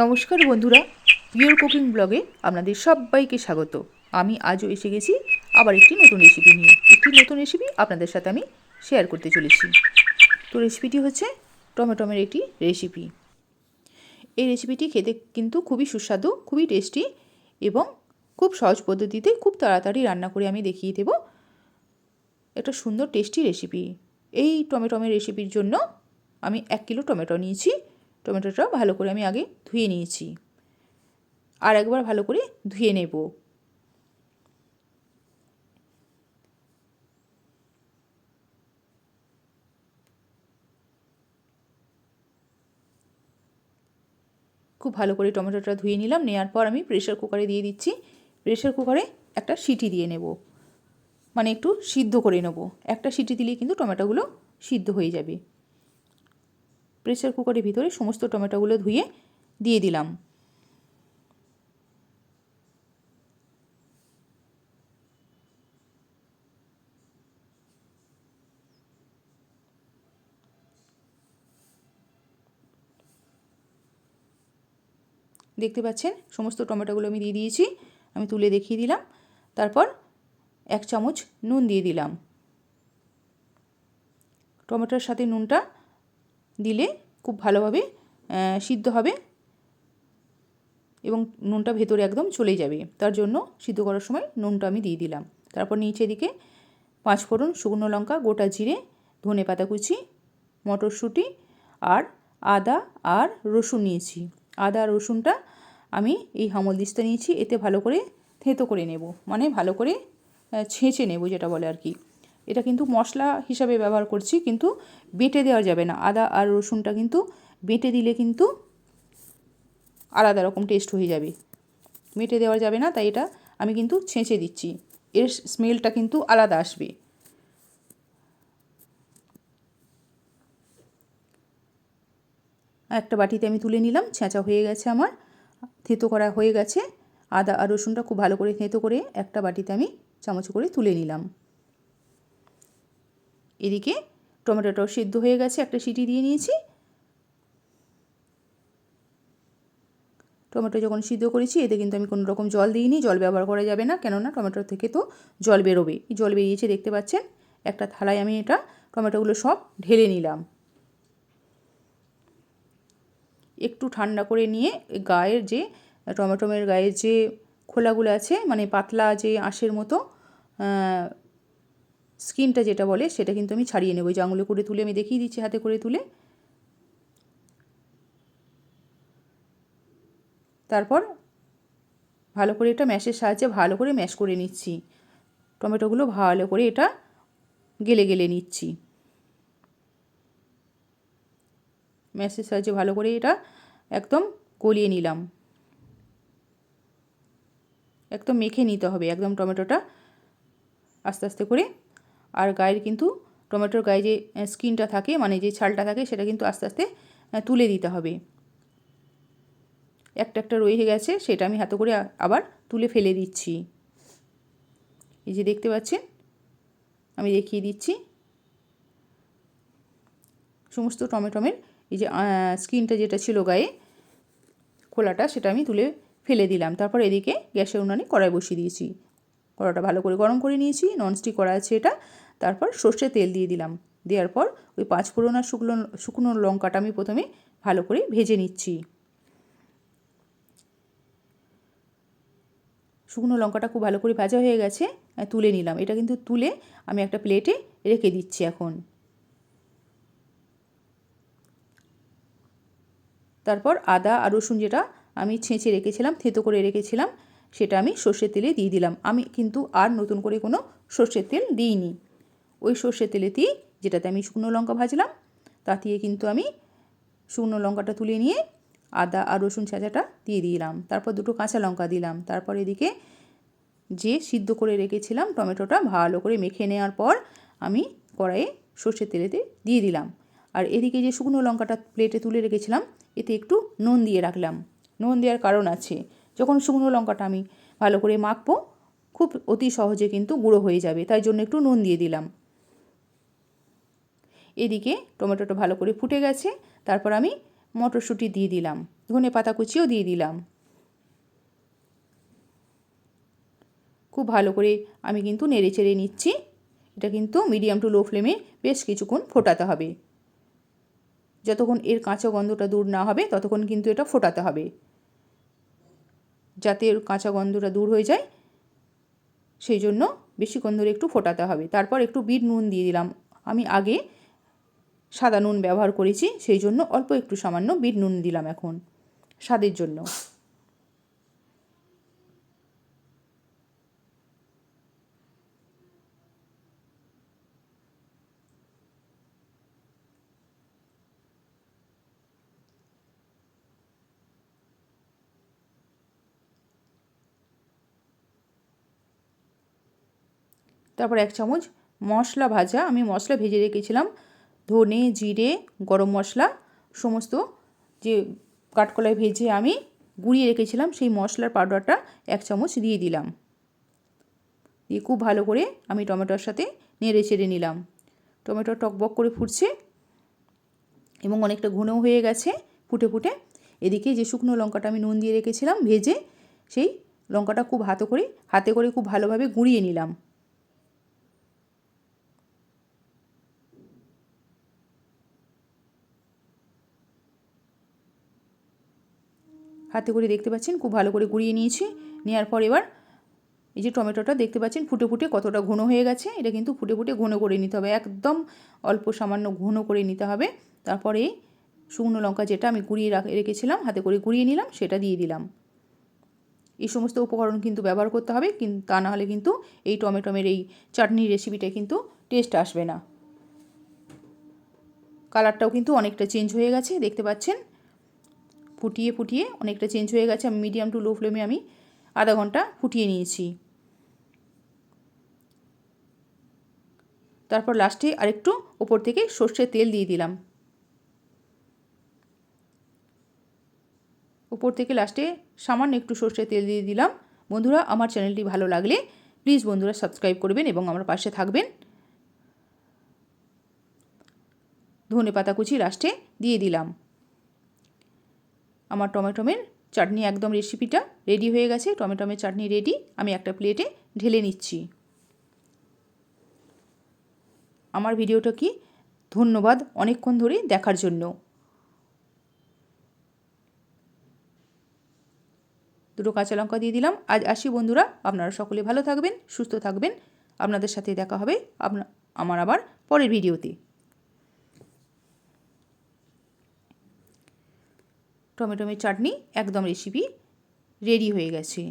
নমস্কার বন্ধুরা pure cooking ব্লগে আপনাদের সবাইকে স্বাগত। আমি আজও এসে গেছি আবার একটি নতুন রেসিপি নিয়ে। একটি নতুন রেসিপি আপনাদের সাথে আমি শেয়ার করতে চলেছি। তো রেসিপিটি হচ্ছে টমেটোমের একটি রেসিপি এই রেসিপিটি খেতে কিন্তু খুবই সুস্বাদু, খুবই টেস্টি এবং খুব সহজ পদ্ধতিতে খুব তাড়াতাড়ি রান্না করে আমি দেখিয়ে দেব। একটা সুন্দর টেস্টি রেসিপি এই টমেটোমের রেসিপির জন্য আমি এক কিলো টমেটো নিয়েছি। টমেটোটা ভালো করে আমি আগে ধুয়ে নিয়েছি। আর একবার ভালো করে ধুয়ে নেব। খুব ভালো করে টমেটোটা ধুয়ে নিলাম নেওয়ার পর আমি প্রেশার কুকারে দিয়ে দিচ্ছি। প্রেশার কুকারে একটা সিটি দিয়ে নেব। মানে একটু সিদ্ধ করে নেব। একটা সিটি দিলেই কিন্তু টমেটোগুলো সিদ্ধ হয়ে যাবে। প্রেসার কুকারের ভিতরে সমস্ত টমেটোগুলো ধুয়ে দিয়ে দিলাম। দেখতে পাচ্ছেন? সমস্ত টমেটোগুলো আমি দিয়ে দিয়েছি, আমি তুলে দেখিয়ে দিলাম। তারপর এক চামচ নুন দিয়ে দিলাম। টমেটোর সাথে নুনটা দিলে খুব ভালোভাবে সিদ্ধ হবে এবং নুনটা ভেতরে একদম চলে যাবে। তার জন্য সিদ্ধ করার সময় নুনটা আমি দিয়ে দিলাম। তারপর নিচে দিকে পাঁচ ফোড়ন শুকনো লঙ্কা, গোটা জিরে, ধনে পাতা কুচি, মটরশুঁটি আর আদা আর রসুন নিয়েছি। আদা আর রসুনটা আমি এই হামল দিস্তা নিয়েছি। এতে ভালো করে থেঁতো করে নেব। মানে ভালো করে ছেঁচে নেব যেটা বলে আর কি। এটা কিন্তু মশলা হিসাবে ব্যবহার করছি, কিন্তু বেটে দেওয়া যাবে না। আদা আর রসুনটা কিন্তু বেটে দিলে কিন্তু আলাদা রকম টেস্ট হয়ে যাবে। বেটে দেওয়া যাবে না, তাই এটা আমি কিন্তু ছেঁচে দিচ্ছি। এর স্মেলটা কিন্তু আলাদা আসবে। একটা বাটিতে আমি তুলে নিলাম, ছেঁচা হয়ে গেছে আমার, থেঁতো করা হয়ে গেছে। আদা আর রসুনটা খুব ভালো করে থেঁতো করে একটা বাটিতে আমি চামচ করে তুলে নিলাম। এদিকে টমেটোটাও সিদ্ধ হয়ে গেছে, একটা সিটি দিয়ে নিয়েছি। টমেটো যখন সিদ্ধ করেছি, এতে কিন্তু আমি কোনো রকম জল দিইনি, জল ব্যবহার করা যাবে না, কেননা টমেটো থেকে তো জল বেরোবে। জল বেরিয়েছে, দেখতে পাচ্ছেন, একটা থালায় আমি এটা টমেটোগুলো সব ঢেলে নিলাম। একটু ঠান্ডা করে নিয়ে গায়ের যে, টমেটোমের গায়ের যে খোলাগুলো আছে মানে পাতলা যে আঁশের মতো স্কিনটা যেটা বলে সেটা কিন্তু আমি ছাড়িয়ে নেব। যে আঙুলে করে তুলে আমি দেখিয়ে দিচ্ছি, হাতে করে তুলে। তারপর ভালো করে এটা ম্যাশের সাহায্যে ভালো করে ম্যাশ করে নিচ্ছি। টমেটোগুলো ভালো করে এটা গেলে গেলে নিচ্ছি। ম্যাশের সাহায্যে ভালো করে এটা একদম গলিয়ে নিলাম। একদম মেখে নিতে হবে, একদম টমেটোটা আস্তে আস্তে করে আর গায়ের কিন্তু টমেটোর গায়ে যে স্কিনটা থাকে মানে যে ছালটা থাকে, সেটা কিন্তু আস্তে আস্তে তুলে দিতে হবে। একটা একটা রয়ে গেছে, সেটা আমি হাতে করে আবার তুলে ফেলে দিচ্ছি। এই যে দেখতে পাচ্ছেন? আমি দেখিয়ে দিচ্ছি। সমস্ত টমেটোমের এই যে স্কিনটা যেটা ছিল গায়ে, খোলাটা, সেটা আমি তুলে ফেলে দিলাম। তারপর এদিকে গ্যাসের উনানে কড়াই বসিয়ে দিয়েছি। কড়াটা ভালো করে গরম করে নিয়েছি ননস্টিক কড়া আছে এটা। তারপর সর্ষে তেল দিয়ে দিলাম। দেওয়ার পর ওই পাঁচ ফোড়ন আর শুকনো শুকনো লঙ্কাটা আমি প্রথমে ভালো করে ভেজে নিচ্ছি। শুকনো লঙ্কাটা খুব ভালো করে ভাজা হয়ে গেছে তুলে নিলাম। এটা কিন্তু তুলে আমি একটা প্লেটে রেখে দিচ্ছি এখন। তারপর আদা আর রসুন যেটা আমি ছেঁচে রেখেছিলাম, থেতো করে রেখেছিলাম সেটা আমি সর্ষের তেলে দিয়ে দিলাম। আমি কিন্তু আর নতুন করে কোনো সর্ষের তেল দিইনি। ওই সর্ষের তেলেতেই যেটাতে আমি শুকনো লঙ্কা ভাজলাম, তা দিয়ে কিন্তু আমি শুকনো লঙ্কাটা তুলে নিয়ে আদা আর রসুন ছাঁচাটা দিয়ে দিলাম। তারপর দুটো কাঁচা লঙ্কা দিলাম। তারপর এদিকে যে সিদ্ধ করে রেখেছিলাম টমেটোটা ভালো করে মেখে নেওয়ার পর আমি কড়াইয়ে সর্ষের তেলেতে দিয়ে দিলাম। আর এদিকে যে শুকনো লঙ্কাটা প্লেটে তুলে রেখেছিলাম, এতে একটু নুন দিয়ে রাখলাম। নুন দেওয়ার কারণ আছে। যখন শুকনো লঙ্কাটা আমি ভালো করে মাখবো, খুব অতি সহজে কিন্তু গুঁড়ো হয়ে যাবে, তাই জন্য একটু নুন দিয়ে দিলাম। এদিকে টমেটোটা ভালো করে ফুটে গেছে, তারপর আমি মটরশুঁটি দিয়ে দিলাম, ধনে পাতা কুচিও দিয়ে দিলাম। খুব ভালো করে আমি কিন্তু নেড়ে চেড়ে নিচ্ছি, এটা কিন্তু মিডিয়াম টু লো ফ্লেমে বেশ কিছুক্ষণ ফোটাতে হবে। যতক্ষণ এর কাঁচা গন্ধটা দূর না হবে, ততক্ষণ কিন্তু এটা ফোটাতে হবে। যাতে কাঁচা গন্ধটা দূর হয়ে যায়, সেই জন্য বেশিক্ষণ ধরে একটু ফোটাতে হবে। তারপর একটু বিট নুন দিয়ে দিলাম। আমি আগে সাদা নুন ব্যবহার করেছি, সেই জন্য অল্প একটু সামান্য বিট নুন দিলাম এখন স্বাদের জন্য। তারপর এক চামচ মশলা ভাজা। আমি মশলা ভেজে রেখেছিলাম। ধনে, জিরে, গরম মশলা, সমস্ত যে কাঠকলায় ভেজে আমি গুঁড়িয়ে রেখেছিলাম, সেই মশলার পাউডারটা এক চামচ দিয়ে দিলাম। দিয়ে খুব ভালো করে আমি টমেটোর সাথে নেড়ে চেড়ে নিলাম। টমেটো টকবক করে ফুটছে এবং অনেকটা ঘন হয়ে গেছে ফুটে ফুটে। এদিকে যে শুকনো লঙ্কাটা আমি নুন দিয়ে রেখেছিলাম, ভেজে সেই লঙ্কাটা খুব হাতে করে হাতে করে খুব ভালোভাবে গুঁড়িয়ে নিলাম। হাতে করে দেখতে পাচ্ছেন, খুব ভালো করে গুঁড়িয়ে নিয়েছি। নেওয়ার পর এবার এই যে টমেটোটা দেখতে পাচ্ছেন, ফুটে ফুটে কতটা ঘন হয়ে গেছে। এটা কিন্তু ফুটে ফুটে ঘন করে নিতে হবে, একদম অল্প সামান্য ঘন করে নিতে হবে। তারপরে শুকনো লঙ্কা যেটা আমি গুঁড়িয়ে রেখেছিলাম, হাতে করে গুঁড়িয়ে নিলাম, সেটা দিয়ে দিলাম। এই সমস্ত উপকরণ কিন্তু ব্যবহার করতে হবে কিন্তু তা নাহলে কিন্তু এই টমেটোমের এই চাটনির রেসিপিটা কিন্তু টেস্ট আসবে না। কালারটাও কিন্তু অনেকটা চেঞ্জ হয়ে গেছে, দেখতে পাচ্ছেন। ফুটিয়ে ফুটিয়ে অনেকটা চেঞ্জ হয়ে গেছে। আমি মিডিয়াম টু লো ফ্লেমে আমি আধা ঘণ্টা ফুটিয়ে নিয়েছি। তারপর লাস্টে আরেকটু ওপর থেকে সর্ষের তেল দিয়ে দিলাম। উপর থেকে লাস্টে সামান্য একটু সর্ষের তেল দিয়ে দিলাম। বন্ধুরা, আমার চ্যানেলটি ভালো লাগলে প্লিজ বন্ধুরা সাবস্ক্রাইব করবেন এবং আমার পাশে থাকবেন। ধনে পাতা কুচি লাস্টে দিয়ে দিলাম। আমার টমেটোমের চাটনি একদম রেসিপিটা রেডি হয়ে গেছে। টমেটোমের চাটনি রেডি আমি একটা প্লেটে ঢেলে নিচ্ছি। আমার ভিডিওটা কি? ধন্যবাদ অনেকক্ষণ ধরে দেখার জন্য। দুটো কাঁচা লঙ্কা দিয়ে দিলাম। আজ আসি বন্ধুরা, আপনারা সকলে ভালো থাকবেন, সুস্থ থাকবেন। আপনাদের সাথে দেখা হবে আপনা আমার আবার পরের ভিডিওতে টমেটোমের চাটনি একদম রেসিপি রেডি হয়ে গেছে।